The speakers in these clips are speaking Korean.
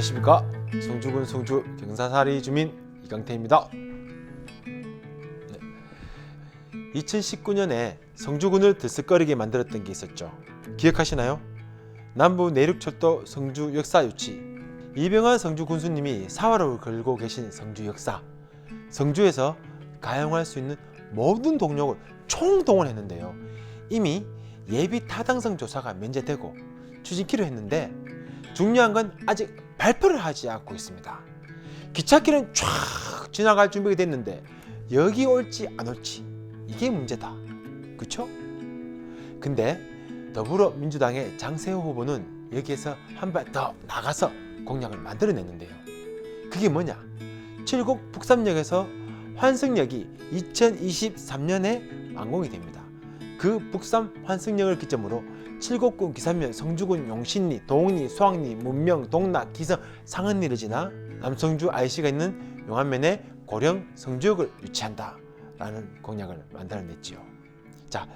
안녕하십니까 성주군 성주 경사사리 주민 이강태입니다. 2019년에 성주군을 들썩거리게 만들었던 게 있었죠. 기억하시나요? 남부 내륙철도 성주 역사 유치 이병환 성주 군수님이 사활을 걸고 계신 성주 역사 성주에서 가용할 수 있는 모든 동력을 총동원했는데요. 이미 예비 타당성 조사가 면제되고 추진키로 했는데 중요한 건 아직 발표를 하지 않고 있습니다. 기찻길은 쫙 지나갈 준비가 됐는데 여기 올지 안 올지 이게 문제다. 그쵸? 근데 더불어민주당의 장세호 후보는 여기에서 한 발 더 나가서 공약을 만들어냈는데요. 그게 뭐냐? 칠곡 북삼역에서 환승역이 2023년에 완공이 됩니다. 그 북삼 환승역을 기점으로 칠곡군, 기산면, 성주군, 용신리, 동리, 수학리, 문명, 동락, 기성, 상은리를 지나 남성주 IC가 있는 용안면에 고령 성주역을 유치한다 라는 공약을 만들어냈지요. 자,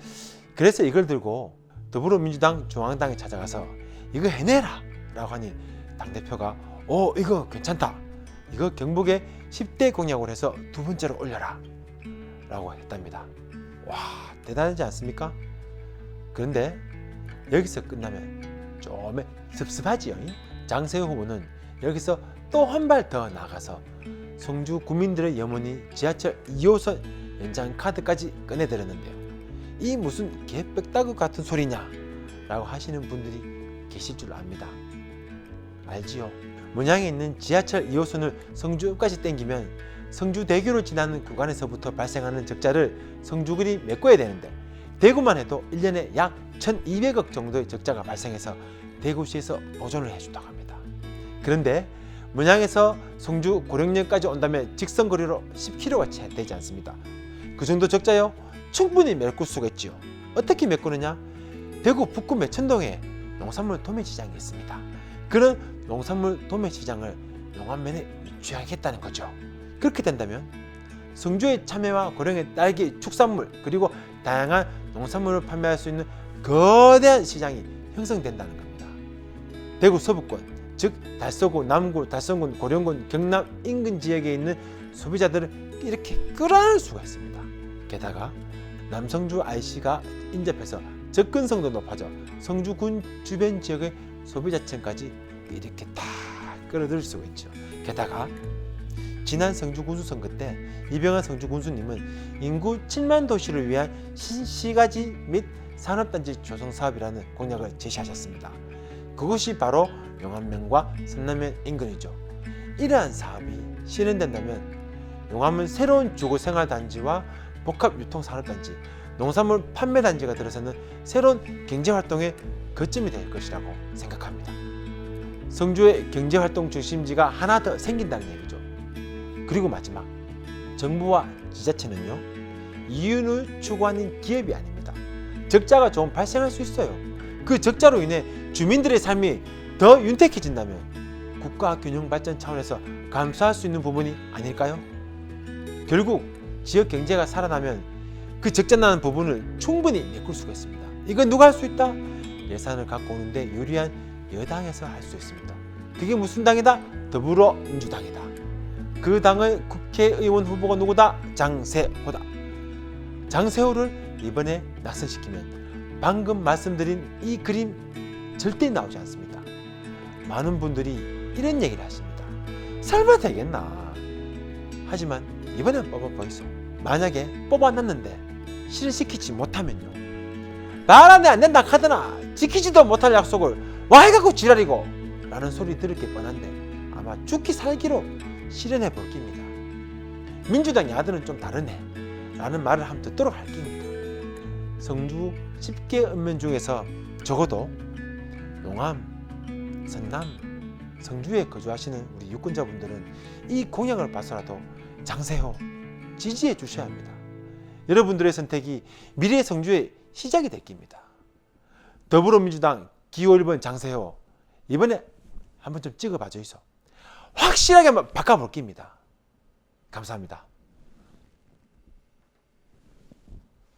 그래서 이걸 들고 더불어민주당 중앙당에 찾아가서 이거 해내라 라고 하니 당대표가 오 이거 괜찮다 이거 경북의 10대 공약으로 해서 두 번째로 올려라 라고 했답니다 와 대단하지 않습니까? 그런데 여기서 끝나면 좀 섭섭하지요. 장세호 후보는 여기서 또 한 발 더 나가서 성주 구민들의 염원이 지하철 2호선 연장 카드까지 꺼내들었는데요. 이 무슨 개백다구 같은 소리냐 라고 하시는 분들이 계실 줄 압니다. 알지요? 문양에 있는 지하철 2호선을 성주까지 땡기면 성주대교를 지나는 구간에서부터 발생하는 적자를 성주군이 메꿔야 되는데 대구만 해도 1년에 약 1200억 정도의 적자가 발생해서 대구시에서 보존을 해준다고 합니다 그런데 문양에서 성주 고령역까지 온다면 직선거리로 10km가 채 되지 않습니다 그 정도 적자요? 충분히 메꿀 수가 있지요. 어떻게 메꾸느냐? 대구 북구 매천동에 농산물 도매시장이 있습니다. 그런 농산물 도매시장을 용안면에 유치하겠다는 거죠. 그렇게 된다면 성주의 참외와 고령의 딸기, 축산물 그리고 다양한 농산물을 판매할 수 있는 거대한 시장이 형성된다는 겁니다. 대구 서부권, 즉 달서구, 남구, 달성군, 고령군, 경남 인근 지역에 있는 소비자들을 이렇게 끌어안을 수가 있습니다. 게다가 남성주 IC가 인접해서 접근성도 높아져 성주군 주변 지역의 소비자층까지 이렇게 다 끌어들일 수가 있죠. 게다가 지난 성주 군수 선거 때 이병헌 성주 군수님은 인구 7만 도시를 위한 신시가지 및 산업단지 조성 사업이라는 공약을 제시하셨습니다. 그것이 바로 용안면과 선남면 인근이죠. 이러한 사업이 실현된다면 용안면 새로운 주거 생활 단지와 복합 유통 산업 단지, 농산물 판매 단지가 들어서는 새로운 경제 활동의 거점이 될 것이라고 생각합니다. 성주의 경제 활동 중심지가 하나 더 생긴다는 얘기죠. 그리고 마지막, 정부와 지자체는요, 이윤을 추구하는 기업이 아닙니다. 적자가 좀 발생할 수 있어요. 그 적자로 인해 주민들의 삶이 더 윤택해진다면 국가 균형 발전 차원에서 감수할 수 있는 부분이 아닐까요? 결국 지역 경제가 살아나면 그 적자 나는 부분을 충분히 메꿀 수가 있습니다. 이건 누가 할 수 있다? 예산을 갖고 오는데 유리한 여당에서 할 수 있습니다. 그게 무슨 당이다? 더불어민주당이다. 그 당의 국회의원 후보가 누구다? 장세호다. 장세호를 이번에 낙선시키면 방금 말씀드린 이 그림 절대 나오지 않습니다. 많은 분들이 이런 얘기를 하십니다. 설마 되겠나? 하지만 이번엔 뽑아보겠소. 만약에 뽑아놨는데 실시키지 못하면요. 말안에 안 된다 카드나 지키지도 못할 약속을 와 해갖고 지랄이고 라는 소리 들을 게 뻔한데 아마 죽기 살기로 실현해 볼 겁니다. 민주당 야들은 좀 다르네 라는 말을 한번 듣도록 할 겁니다. 성주 10개 읍면 중에서 적어도 용암, 선남, 성주에 거주하시는 우리 유권자분들은 이 공약을 봐서라도 장세호 지지해 주셔야 합니다. 여러분들의 선택이 미래 성주의 시작이 될 겁니다. 더불어민주당 기호 1번 장세호 이번에 한번 좀 찍어봐 주이소. 확실하게 바꿔볼 겁니다. 감사합니다.